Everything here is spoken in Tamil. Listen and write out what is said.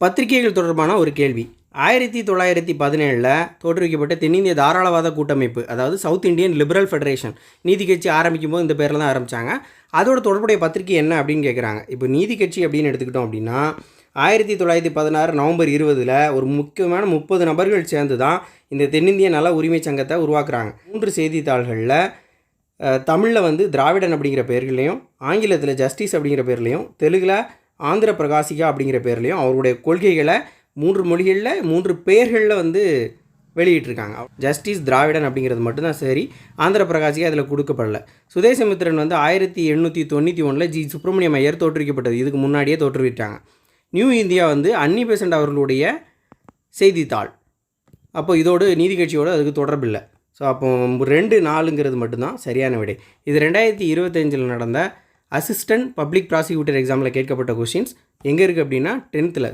பத்திரிகைகள் தொடர்பான ஒரு கேள்வி. ஆயிரத்தி தொள்ளாயிரத்தி பதினேழில் தோற்றுவிக்கப்பட்ட தென்னிந்திய தாராளவாத கூட்டமைப்பு அதாவது சவுத் இந்தியன் லிபரல் ஃபெடரேஷன் நீதி கட்சி ஆரம்பிக்கும் போது இந்த பேரில் தான் ஆரம்பித்தாங்க அதோட தொடர்புடைய பத்திரிகை என்ன அப்படின்னு கேட்குறாங்க இப்போ நீதி கட்சி அப்படின்னு எடுத்துக்கிட்டோம் அப்படின்னா ஆயிரத்தி தொள்ளாயிரத்தி பதினாறு நவம்பர் இருபதில் ஒரு முக்கியமான முப்பது நபர்கள் சேர்ந்து தான் இந்த தென்னிந்திய நல உரிமை சங்கத்தை உருவாக்குறாங்க. மூன்று செய்தித்தாள்களில் தமிழில் வந்து திராவிடன் அப்படிங்கிற பேர்களையும் ஆங்கிலத்தில் ஜஸ்டிஸ் அப்படிங்கிற பேர்லையும் தெலுங்கில் ஆந்திர பிரகாசிகா அப்படிங்கிற பேர்லேயும் அவருடைய கொள்கைகளை மூன்று மொழிகளில் மூன்று பெயர்களில் வந்து வெளியிட்டிருக்காங்க. ஜஸ்டிஸ் திராவிடன் அப்படிங்கிறது மட்டும்தான் சரி ஆந்திர பிரகாசிகா அதில் கொடுக்கப்படல. சுதேசமித்திரன் வந்து ஆயிரத்தி எண்ணூற்றி தொண்ணூற்றி ஒன்றில் ஜி சுப்பிரமணியம் ஐயர் தோற்றுவிக்கப்பட்டது. இதுக்கு முன்னாடியே தோற்றுவிட்டாங்க. நியூ இந்தியா வந்து அன்னி பேசண்ட் அவர்களுடைய செய்தித்தாள். அப்போ இதோடு நீதி கட்சியோடு அதுக்கு தொடர்பில்லை ஸோ அப்போ ரெண்டு நாலுங்கிறது மட்டும்தான் சரியான விடை. இது ரெண்டாயிரத்தி இருபத்தஞ்சில் நடந்த அசிஸ்டன்ட் பப்ளிக் ப்ராசிக்யூட்டர் எக்ஸாமில் கேட்கப்பட்ட கொஷின்ஸ் எங்கே இருக்குது அப்படின்னா டென்த்தில்